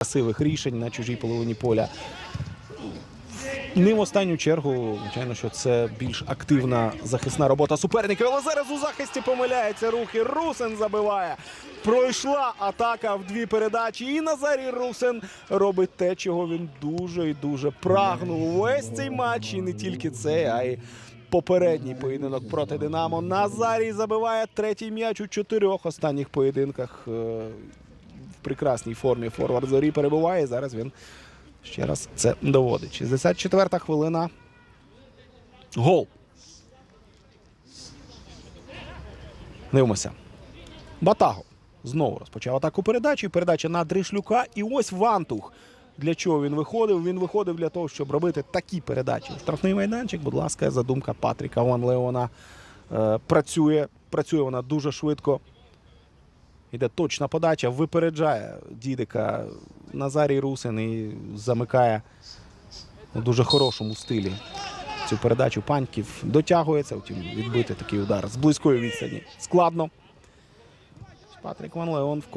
красивих рішень на чужій половині поля. Не в останню чергу, звичайно, що це більш активна захисна робота суперників. Але зараз у захисті помиляється рухи. Русин забиває. Пройшла атака в дві передачі. І Назарій Русин робить те, чого він дуже і дуже прагнув. Весь цей матч і не тільки цей, а й попередній поєдинок проти Динамо. Назарій забиває третій м'яч у чотирьох останніх поєдинках. В прекрасній формі форвард зорі перебуває. Зараз він ще раз це доводить. 64-та хвилина. Гол. Дивимося. Батаго знову розпочав атаку передачі. Передача на Дришлюка. І ось Вантух. Для чого він виходив? Він виходив для того, щоб робити такі передачі. Штрафний майданчик, будь ласка, задумка Патріка Ван Леона е, працює. Працює вона дуже швидко. Іде точна подача, випереджає Дідика Назарій Русин і замикає у дуже хорошому стилі цю передачу. Паньків дотягується, втім відбити такий удар з близької відстані. Складно. Патрік Ван Леон вкотре